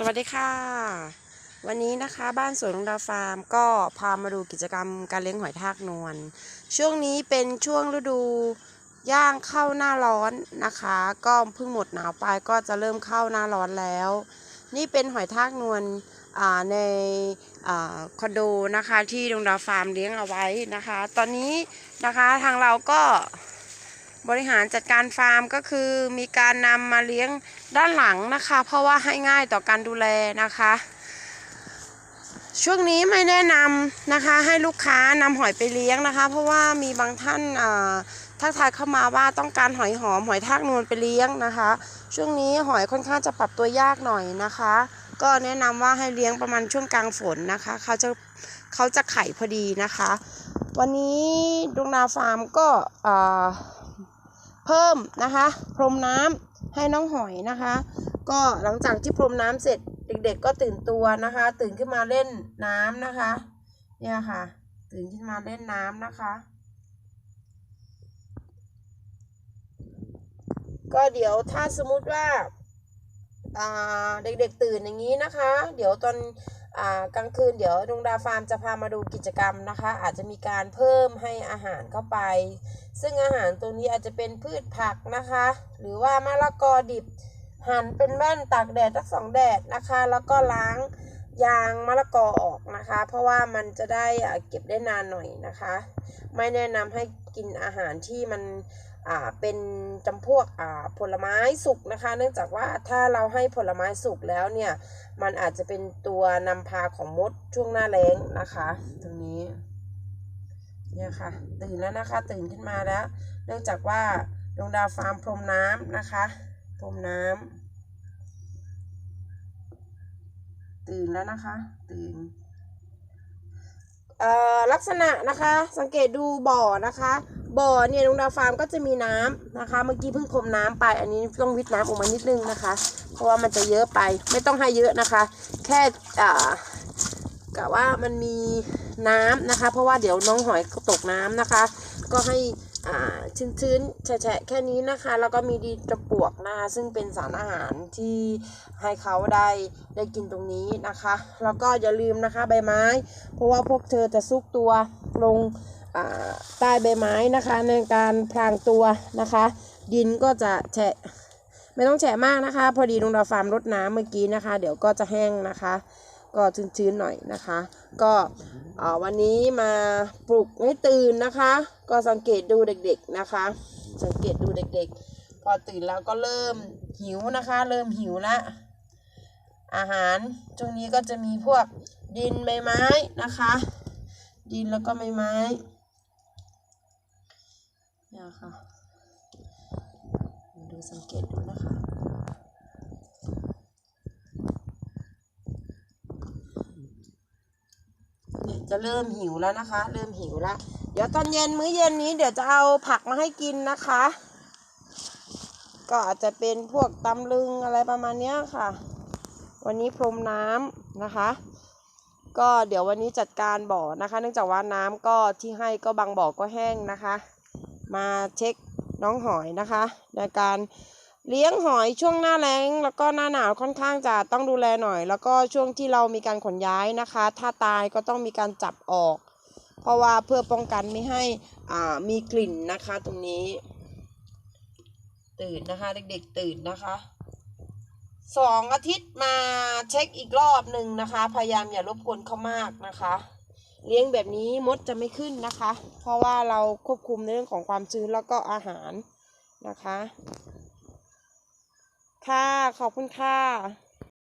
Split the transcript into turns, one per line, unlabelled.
สวัสดีค่ะ วันนี้นะคะบ้านสวนลงดาฟาร์มก็พามาดูกิจกรรมการเลี้ยงหอยทากนวลช่วงนี้เป็นช่วงฤดูย่างเข้าหน้าร้อนนะคะ ก็เพิ่งหมดหนาวไปก็จะเริ่มเข้าหน้าร้อนแล้ว นี่เป็นหอยทากนวลในอคอนโดนะคะที่ดวงดาฟาร์มเลี้ยงเอาไว้นะคะ ตอนนี้นะคะทางเราก็ บริหารจัดการฟาร์มก็คือมีการนำมาเลี้ยงด้านหลังนะคะ เพราะว่าให้ง่ายต่อการดูแลนะคะ ช่วงนี้ไม่แนะนำนะคะ ให้ลูกค้านำหอยไปเลี้ยงนะคะ เพราะว่ามีบางท่านทักทายเข้ามาว่าต้องการหอยหอมหอยทากนวลไปเลี้ยงนะคะ ช่วงนี้หอยค่อนข้างจะปรับตัวยากหน่อยนะคะ ก็แนะนำว่าให้เลี้ยงประมาณช่วงกลางฝนนะคะเขาจะเขาจะไข่พอดีนะคะ วันนี้ดวงดาวฟาร์มก็ เพิ่มนะคะพรมน้ำให้น้องหอยนะคะ ก็หลังจากที่พรมน้ำเสร็จเด็กๆก็ตื่นตัวนะคะ ตื่นขึ้นมาเล่นน้ำนะคะ เนี่ยค่ะ ตื่นขึ้นมาเล่นน้ำนะคะ ก็เดี๋ยวถ้าสมมุติว่าเด็กๆตื่นอย่างนี้นะคะ เดี๋ยวตอน กลางคืนเดี๋ยวดวงดาวฟาร์มจะพามาดูกิจกรรมนะคะ อาจจะมีการเพิ่มให้อาหารเข้าไป ซึ่งอาหารตัวนี้อาจจะเป็นพืชผักนะคะ หรือว่ามะละกอดิบหั่นเป็นแว่นตากแดดสักสองแดดนะคะ แล้วก็ล้างยางมะละกอออกนะคะ เพราะว่ามันจะได้เก็บได้นานหน่อยนะคะ ไม่แนะนำให้กินอาหารที่มัน เป็นจำพวกผลไม้สุกนะคะ เนื่องจากว่าถ้าเราให้ผลไม้สุกแล้วเนี่ย มันอาจจะเป็นตัวนำพาของมดช่วงหน้าแล้งนะคะ ตรงนี้เนี่ยค่ะ ตื่นแล้วนะคะตื่นขึ้นมาแล้ว เนื่องจากว่าดวงดาวฟาร์มพรมน้ำนะคะพรมน้ำตื่นแล้วนะคะ ตื่น ลักษณะนะคะสังเกตดูบ่อนะคะ บ่อเนี่ยดวงดาวฟาร์มก็จะมีน้ำนะคะ เมื่อกี้เพิ่งพรมน้ำไป อันนี้ต้องวิทน้ำออกมานิดนึงนะคะ เพราะว่ามันจะเยอะไปไม่ต้องให้เยอะนะคะ แค่กะว่ามันมีน้ำนะคะ เพราะว่าเดี๋ยวน้องหอยตกน้ำนะคะ ก็ให้ ชื้นๆ แฉะแค่นี้นะคะ แล้วก็มีดีตะปวกนะคะ ซึ่งเป็นสารอาหารที่ให้เขาได้ได้กินตรงนี้นะคะ แล้วก็อย่าลืมนะคะใบไม้ เพราะว่าพวกเธอจะซุกตัวลงใต้ใบไม้นะคะ ในการพรางตัวนะคะ ดินก็จะแฉะไม่ต้องแฉะมากนะคะ พอดีดวงดาวฟาร์มรดน้ำเมื่อกี้นะคะ เดี๋ยวก็จะแห้งนะคะ ก็ชื้นๆหน่อยนะคะ ก็วันนี้มาปลุกให้ตื่นนะคะ ก็สังเกตดูเด็กๆนะคะ สังเกตดูเด็กๆ พอตื่นแล้วก็เริ่มหิวนะคะ เริ่มหิวละอาหารช่วงนี้ก็จะมีพวกดินใบไม้นะคะ ดินแล้วก็ใบไม้เนี่ยค่ะดูสังเกตดูนะคะ เนี่ย จะเริ่มหิวแล้วนะคะ เริ่มหิวแล้ว เดี๋ยวตอนเย็นมื้อเย็นนี้เดี๋ยวจะเอาผักมาให้กินนะคะ ก็อาจจะเป็นพวกตำลึงอะไรประมาณเนี้ยค่ะ วันนี้พรมน้ำนะคะ ก็เดี๋ยววันนี้จัดการบ่อนะคะ เนื่องจากว่าน้ำก็ที่ให้ก็บางบ่อก็แห้งนะคะ มาเช็คน้องหอยนะคะ ในการ เลี้ยงหอยช่วงหน้าแล้งแล้วก็หน้าหนาวค่อนข้างจะต้องดูแลหน่อย แล้วก็ช่วงที่เรามีการขนย้ายนะคะ ถ้าตายก็ต้องมีการจับออก เพราะว่าเพื่อป้องกันไม่ให้อ่ามีกลิ่นนะคะตรงนี้ ตื่นนะคะ เด็กๆตื่นนะคะสองอาทิตย์มาเช็คอีกรอบหนึ่งนะคะ พยายามอย่ารบกวนเขามากนะคะ เลี้ยงแบบนี้มดจะไม่ขึ้นนะคะ เพราะว่าเราควบคุมในเรื่องของความชื้นแล้วก็อาหารนะคะ ค่ะ ขอบคุณค่ะ